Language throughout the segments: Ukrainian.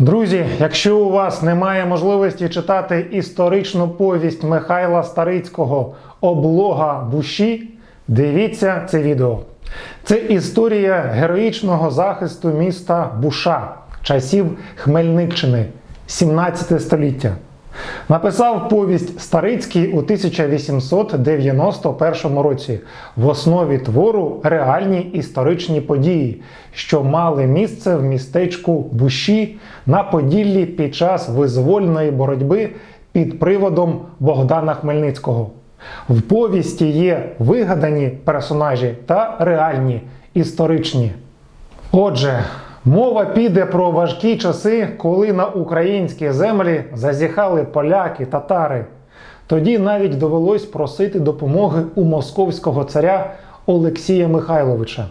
Друзі, якщо у вас немає можливості читати історичну повість Михайла Старицького Облога Буші, дивіться це відео. Це історія героїчного захисту міста Буша часів Хмельниччини, 17 століття. Написав повість Старицький у 1891 році в основі твору реальні історичні події, що мали місце в містечку Буші на Поділлі під час визвольної боротьби під приводом Богдана Хмельницького. В повісті є вигадані персонажі та реальні історичні. Отже, мова піде про важкі часи, коли на українські землі зазіхали поляки, татари. Тоді навіть довелось просити допомоги у московського царя Олексія Михайловича.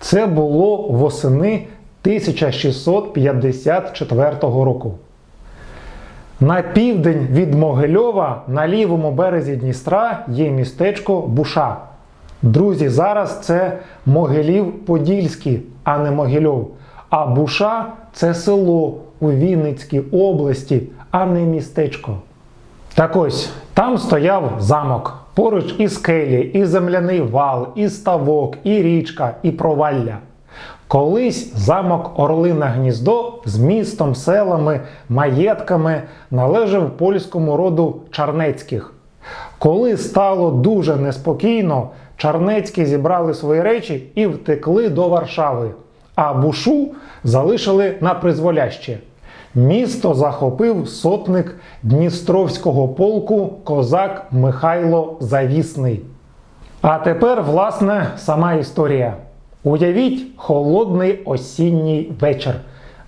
Це було восени 1654 року. На південь від Могильова на лівому березі Дністра є містечко Буша. Друзі, зараз це Могилів Подільський, а не Могильов. А Буша це село у Вінницькій області, а не містечко. Так ось, там стояв замок. Поруч і скелі, і земляний вал, і ставок, і річка, і провалля. Колись замок Орлине Гніздо з містом, селами, маєтками належав польському роду Чарнецьких. Коли стало дуже неспокійно, Чарнецькі зібрали свої речі і втекли до Варшави, а бушу залишили на призволяще. Місто захопив сотник Дністровського полку козак Михайло Завісний. А тепер, власне, сама історія. Уявіть холодний осінній вечір.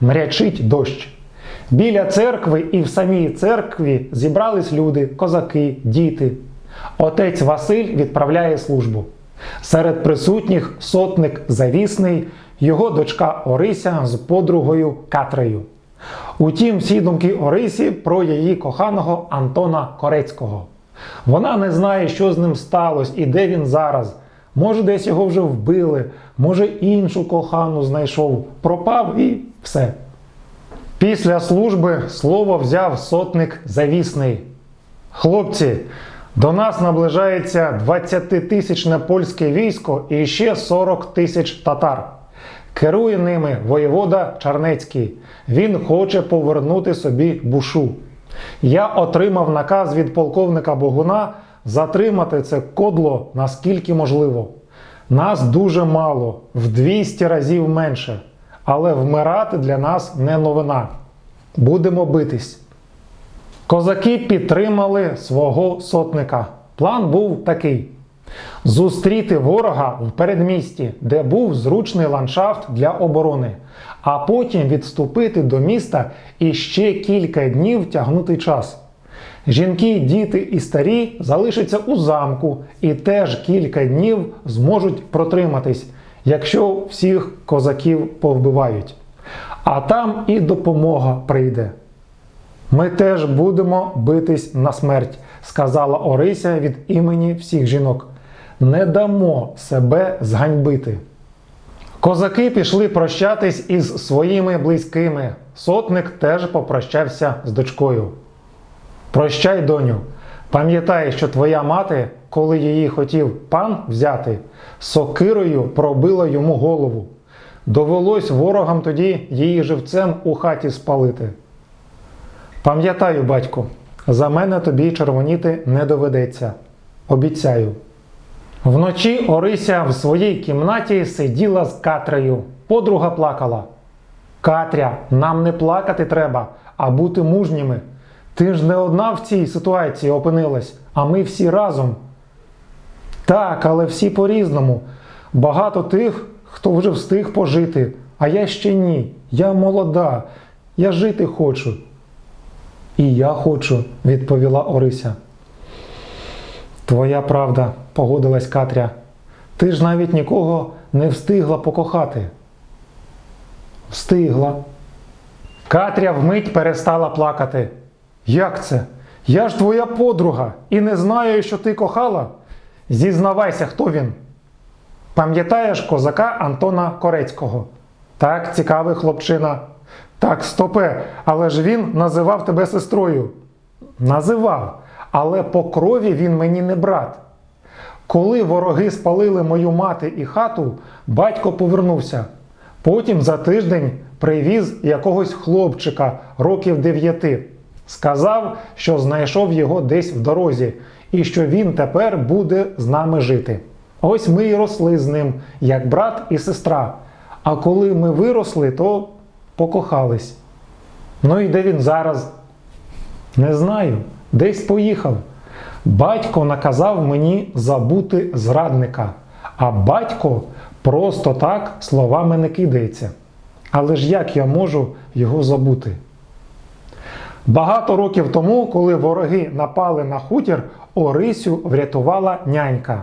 Мрячить дощ. Біля церкви і в самій церкві зібрались люди, козаки, діти. Отець Василь відправляє службу. Серед присутніх сотник Завісний, його дочка Орися з подругою Катрею. Утім, всі думки Орисі про її коханого Антона Корецького. Вона не знає, що з ним сталося і де він зараз. Може, десь його вже вбили, може іншу кохану знайшов, пропав і все. Після служби слово взяв сотник Завісний. Хлопці, до нас наближається 20-тисячне польське військо і ще 40 тисяч татар. Керує ними воєвода Чарнецький. Він хоче повернути собі бушу. Я отримав наказ від полковника Богуна затримати це кодло наскільки можливо. Нас дуже мало, в 200 разів менше. Але вмирати для нас не новина. Будемо битись. Козаки підтримали свого сотника. План був такий: зустріти ворога в передмісті, де був зручний ландшафт для оборони, а потім відступити до міста і ще кілька днів тягнути час. Жінки, діти і старі залишаться у замку і теж кілька днів зможуть протриматись, якщо всіх козаків повбивають. А там і допомога прийде. Ми теж будемо битись на смерть, сказала Орися від імені всіх жінок. Не дамо себе зганьбити. Козаки пішли прощатись із своїми близькими. Сотник теж попрощався з дочкою. Прощай, доню. Пам'ятай, що твоя мати, коли її хотів пан взяти, сокирою пробила йому голову. Довелось ворогам тоді її живцем у хаті спалити. Пам'ятаю, батько, за мене тобі червоніти не доведеться. Обіцяю. Вночі Орися в своїй кімнаті сиділа з Катрею. Подруга плакала. Катря, нам не плакати треба, а бути мужніми. Ти ж не одна в цій ситуації опинилась, а ми всі разом. Так, але всі по-різному. Багато тих, хто вже встиг пожити, а я ще ні. Я молода, я жити хочу. І я хочу, відповіла Орися. Твоя правда, погодилась Катря. Ти ж навіть нікого не встигла покохати. Встигла. Катря вмить перестала плакати. Як це? Я ж твоя подруга і не знаю, що ти кохала. Зізнавайся, хто він. Пам'ятаєш козака Антона Корецького? Так, цікавий хлопчина. Так, стопе, але ж він називав тебе сестрою. Називав, але по крові він мені не брат. Коли вороги спалили мою мати і хату, батько повернувся. Потім за тиждень привіз якогось хлопчика років дев'яти. Сказав, що знайшов його десь в дорозі, і що він тепер буде з нами жити. Ось ми й росли з ним, як брат і сестра. А коли ми виросли, то покохались. Ну і де він зараз? Не знаю, десь поїхав. Батько наказав мені забути зрадника, а батько просто так словами не кидається. Але ж як я можу його забути? Багато років тому, коли вороги напали на хутір, Орисю врятувала нянька.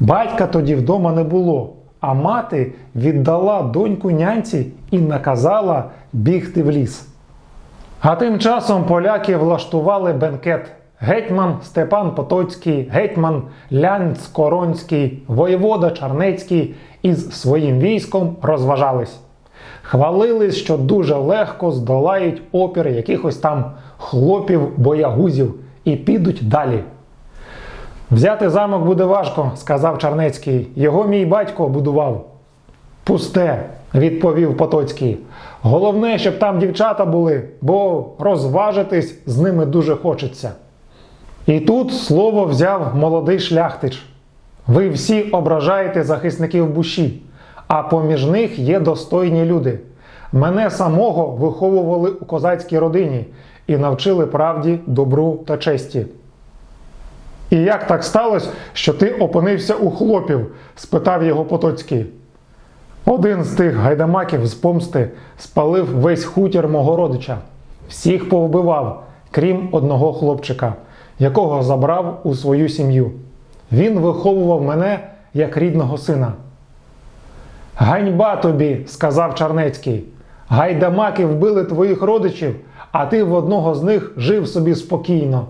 Батька тоді вдома не було, а мати віддала доньку няньці і наказала бігти в ліс. А тим часом поляки влаштували бенкет. Гетьман Степан Потоцький, гетьман Лянц Коронський, воєвода Чарнецький із своїм військом розважались. Хвалились, що дуже легко здолають опір якихось там хлопів-боягузів і підуть далі. Взяти замок буде важко, сказав Чарнецький. Його мій батько будував. Пусте, відповів Потоцький. Головне, щоб там дівчата були, бо розважитись з ними дуже хочеться. І тут слово взяв молодий шляхтич. Ви всі ображаєте захисників буші, а поміж них є достойні люди. Мене самого виховували у козацькій родині і навчили правді, добру та честі. І як так сталося, що ти опинився у хлопів? спитав його Потоцький. Один з тих гайдамаків з помсти спалив весь хутір мого родича, всіх повбивав, крім одного хлопчика, якого забрав у свою сім'ю. Він виховував мене як рідного сина. Ганьба тобі, сказав Чарнецький. Гайдамаки вбили твоїх родичів, а ти в одного з них жив собі спокійно.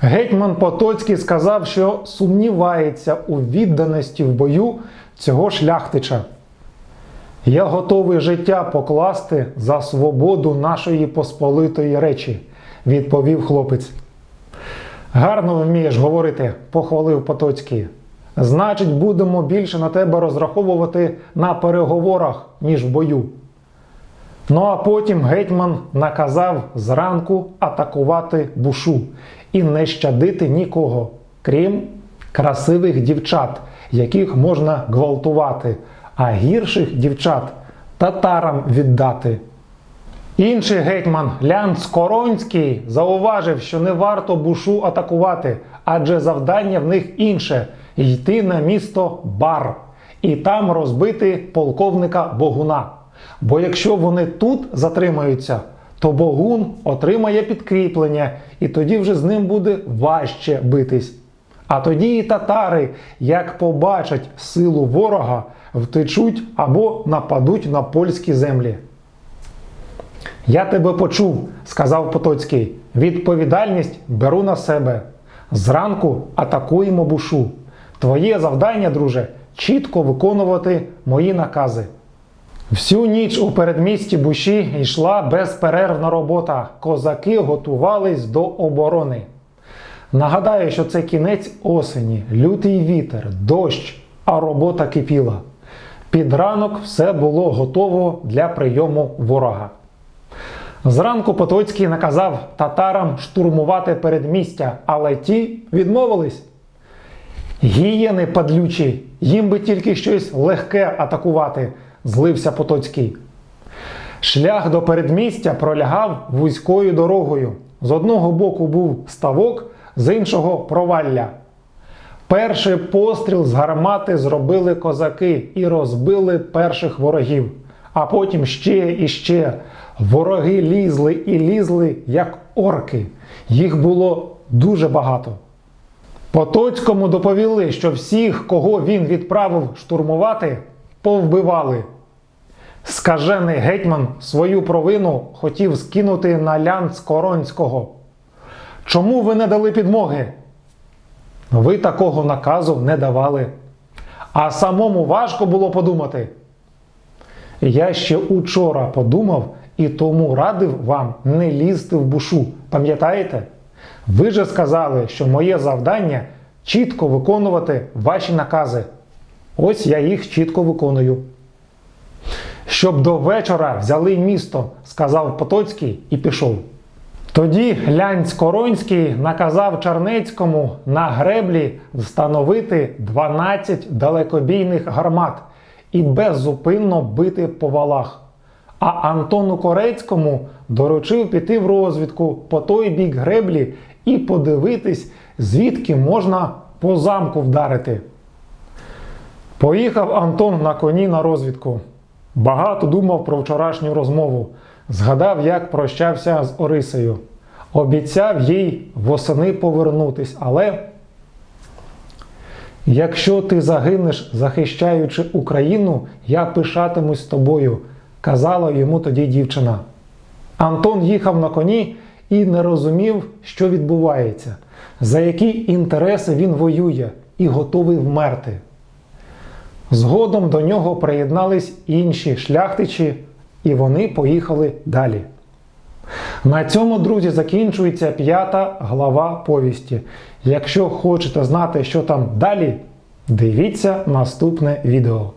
Гетьман Потоцький сказав, що сумнівається у відданості в бою цього шляхтича. Я готовий життя покласти за свободу нашої посполитої речі, відповів хлопець. Гарно вмієш говорити, похвалив Потоцький. Значить, будемо більше на тебе розраховувати на переговорах, ніж в бою. Ну а потім гетьман наказав зранку атакувати бушу і не щадити нікого, крім красивих дівчат, яких можна гвалтувати, а гірших дівчат татарам віддати. Інший гетьман Лян Скоронський зауважив, що не варто бушу атакувати, адже завдання в них інше йти на місто Бар і там розбити полковника Богуна. Бо якщо вони тут затримаються, то Богун отримає підкріплення, і тоді вже з ним буде важче битись. А тоді і татари, як побачать силу ворога, втечуть або нападуть на польські землі. Я тебе почув, сказав Потоцький. Відповідальність беру на себе. Зранку атакуємо бушу. Твоє завдання, друже, чітко виконувати мої накази. Всю ніч у передмісті Буші йшла безперервна робота. Козаки готувались до оборони. Нагадаю, що це кінець осені, лютий вітер, дощ, а робота кипіла. Під ранок все було готово для прийому ворога. Зранку Потоцький наказав татарам штурмувати передмістя, але ті відмовились. Гієни падлючі, їм би тільки щось легке атакувати, злився Потоцький. Шлях до передмістя пролягав вузькою дорогою. З одного боку був ставок, з іншого провалля. Перший постріл з гармати зробили козаки і розбили перших ворогів. А потім ще і ще. Вороги лізли і лізли, як орки. Їх було дуже багато. Потоцькому доповіли, що всіх, кого він відправив штурмувати, повбивали. Скажений гетьман свою провину хотів скинути на лянц Коронського. Чому ви не дали підмоги? Ви такого наказу не давали. А самому важко було подумати. Я ще учора подумав і тому радив вам не лізти в бушу. Пам'ятаєте? Ви же сказали, що моє завдання чітко виконувати ваші накази. Ось я їх чітко виконую. Щоб до вечора взяли місто, сказав Потоцький і пішов. Тоді Лянць Коронський наказав Чернецькому на греблі встановити 12 далекобійних гармат і беззупинно бити по валах. А Антону Корецькому доручив піти в розвідку по той бік греблі і подивитись, звідки можна по замку вдарити. Поїхав Антон на коні на розвідку. Багато думав про вчорашню розмову. Згадав, як прощався з Орисею. Обіцяв їй восени повернутись, але якщо ти загинеш, захищаючи Україну, я пишатимусь тобою, казала йому тоді дівчина. Антон їхав на коні і не розумів, що відбувається, за які інтереси він воює і готовий вмерти. Згодом до нього приєднались інші шляхтичі, і вони поїхали далі. На цьому, друзі, закінчується п'ята глава повісті. Якщо хочете знати, що там далі, дивіться наступне відео.